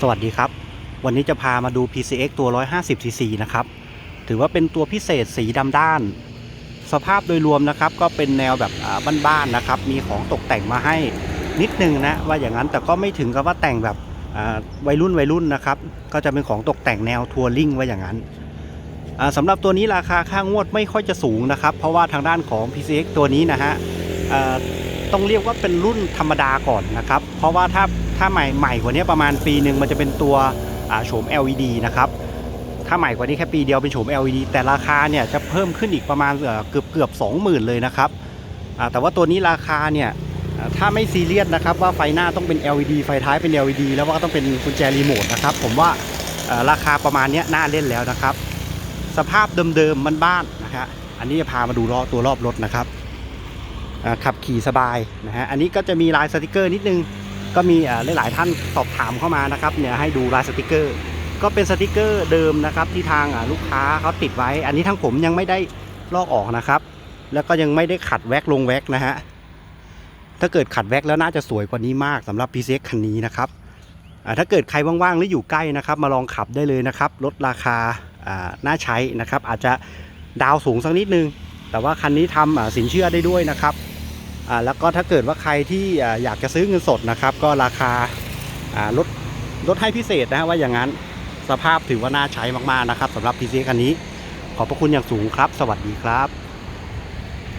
สวัสดีครับ วันนี้จะพามาดู PCX ตัว 150cc นะครับ ถือว่าเป็นตัวพิเศษสีดำด้าน สภาพโดยรวมนะครับ ก็เป็นแนวแบบบ้านๆนะครับ มีของตกแต่งมาให้นิดนึงนะว่าอย่างนั้นแต่ก็ไม่ถึงกับว่าแต่งแบบวัยรุ่นวัยรุ่นนะครับ ก็จะเป็นของตกแต่งแนวทัวริงว่าอย่างนั้นสำหรับตัวนี้ราคาค่างวดไม่ค่อยจะสูงนะครับ เพราะว่าทางด้านของ PCX ตัวนี้นะฮะต้องเรียกว่าเป็นรุ่นธรรมดาก่อนนะครับ เพราะว่าถ้า ถ้าใหม่ใหม่กว่านี้ประมาณปีหนึ่งมันจะเป็นตัวโฉม LED นะครับถ้าใหม่กว่านี้แค่ปีเดียวเป็นโฉม LED แต่ราคาเนี่ยจะเพิ่มขึ้นอีกประมาณเกือบเกือบสองหมื่นเลยนะครับแต่ว่าตัวนี้ราคาเนี่ยถ้าไม่ซีเรียสนะครับว่าไฟหน้าต้องเป็น LED ไฟท้ายเป็น LED แล้วว่าก็ต้องเป็นกุญแจรีโมทนะครับผมว่าราคาประมาณนี้น่าเล่นแล้วนะครับ สภาพเดิมๆมันบ้านนะฮะอันนี้จะพามาดูรอบตัวรอบรถนะครับขับขี่สบายนะฮะอันนี้ก็จะมีลายสติกเกอร์นิดนึง ก็มีหลายๆท่านสอบถามเข้ามานะครับเนี่ยให้ดูลายสติกเกอร์ ก็เป็นสติกเกอร์เดิมนะครับที่ทางลูกค้าเขาติดไว้ อันนี้ทั้งผมยังไม่ได้ลอกออกนะครับ แล้วก็ยังไม่ได้ขัดแว็กลงแว็กนะฮะถ้าเกิดขัดแว็กแล้วน่าจะสวยกว่านี้มากสำหรับ PCX คันนี้นะครับถ้าเกิดใครว่างๆหรืออยู่ใกล้นะครับ มาลองขับได้เลยนะครับลดราคาน่าใช้นะครับ อาจจะดาวสูงสักนิดนึง แต่ว่าคันนี้ทำสินเชื่อได้ด้วยนะครับ แล้วก็ถ้าเกิดว่าใครที่อยากจะซื้อเงินสดนะครับ ก็ราคาอ่าลดลดให้พิเศษนะฮะว่าอย่างนั้นสภาพถือว่าน่าใช้มากๆนะครับสำหรับ PC คันนี้ ขอบพระคุณอย่างสูงครับ สวัสดีครับ